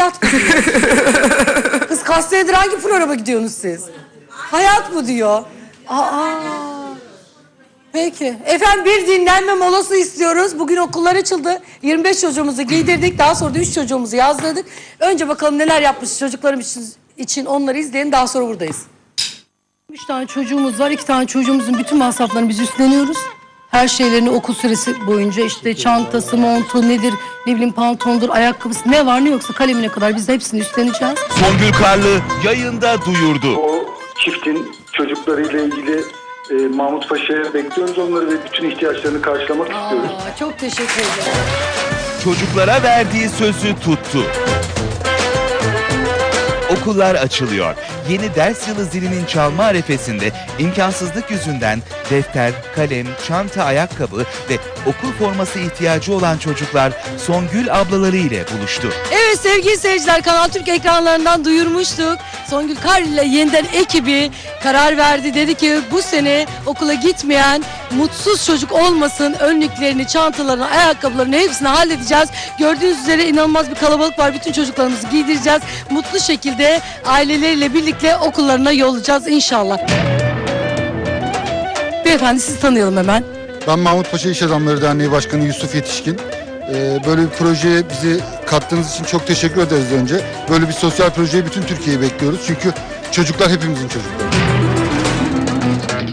Hayat bu diyor. Kız kaç senedir hangi programa gidiyorsunuz siz? Hayat bu diyor. Aa. Peki. Efendim bir dinlenme molası istiyoruz. Bugün okullar açıldı. 25 çocuğumuzu giydirdik. Daha sonra da 3 çocuğumuzu yazdırdık. Önce bakalım neler yapmış çocuklarım için, için onları izleyin. Daha sonra buradayız. Üç tane çocuğumuz var. iki tane çocuğumuzun bütün masraflarını biz üstleniyoruz. Her şeylerini okul süresi boyunca işte çantası, montu nedir, ne bileyim pantolondur, ayakkabısı ne var ne yoksa kalemine kadar biz hepsini üstleneceğiz. Songül Karlı yayında duyurdu. O çiftin çocuklarıyla ilgili e, Mahmut Paşa'ya bekliyoruz onları ve bütün ihtiyaçlarını karşılamak istiyoruz. Aa, çok teşekkür ederim. Çocuklara verdiği sözü tuttu. Okullar açılıyor. Yeni ders yılı zilinin çalma arefesinde imkansızlık yüzünden defter, kalem, çanta, ayakkabı ve okul forması ihtiyacı olan çocuklar Songül ablaları ile buluştu. Evet sevgili seyirciler Kanal Türk ekranlarından duyurmuştuk. Songül Kar ile yeniden ekibi karar verdi. Dedi ki bu sene okula gitmeyen mutsuz çocuk olmasın. Önlüklerini, çantalarını, ayakkabılarını hepsini halledeceğiz. Gördüğünüz üzere inanılmaz bir kalabalık var. Bütün çocuklarımızı giydireceğiz. Mutlu şekilde aileleriyle birlikte okullarına yollayacağız inşallah. Beyefendi sizi tanıyalım hemen. Ben Mahmut Paşa İş Adamları Derneği Başkanı Yusuf Yetişkin. Ee, Böyle bir projeye bizi kattığınız için çok teşekkür ederiz önce. Böyle bir sosyal projeyi bütün Türkiye'yi bekliyoruz. Çünkü çocuklar hepimizin çocukları.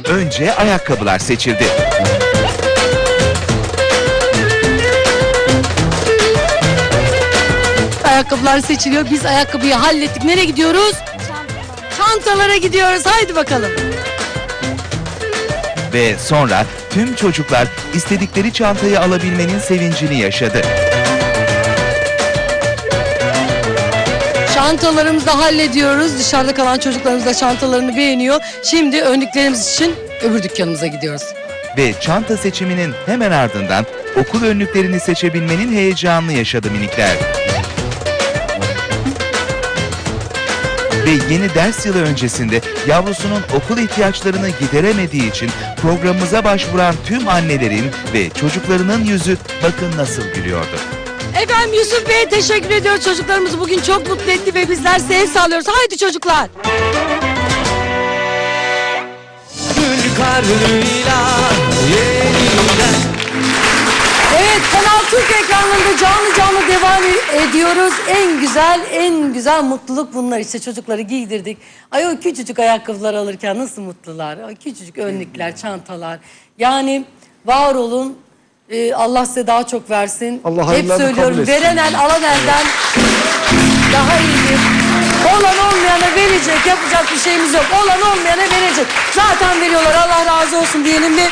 Önce ayakkabılar seçildi. Ayakkabılar seçiliyor. Biz ayakkabıyı hallettik. Nereye gidiyoruz? Çantalara gidiyoruz. Haydi bakalım. Ve sonra tüm çocuklar istedikleri çantayı alabilmenin sevincini yaşadı. Çantalarımızı hallediyoruz. Dışarıda kalan çocuklarımız da çantalarını beğeniyor. Şimdi önlüklerimiz için öbür dükkanımıza gidiyoruz. Ve çanta seçiminin hemen ardından okul önlüklerini seçebilmenin heyecanını yaşadı minikler. Ve yeni ders yılı öncesinde yavrusunun okul ihtiyaçlarını gideremediği için programımıza başvuran tüm annelerin ve çocuklarının yüzü bakın nasıl gülüyordu. Efendim Yusuf Bey teşekkür ediyoruz. Çocuklarımızı bugün çok mutlu etti ve bizler size el sağlıyoruz. Haydi çocuklar. Gül karnıyla yeniden Evet Kanal Türk ekranlarında canlı ediyoruz. En güzel, en güzel mutluluk bunlar işte çocukları giydirdik. Ay o küçücük ayakkabılar alırken nasıl mutlular. Ay küçücük önlükler, çantalar. Yani var olun. Ee, Allah size daha çok versin. Allah Hep hayırlarını söylüyorum. kabul etsin. Veren el, alan elden daha iyidir. Olan olmayana verecek. Yapacak bir şeyimiz yok. Olan olmayana verecek. Zaten veriyorlar. Allah razı olsun diyelim mi?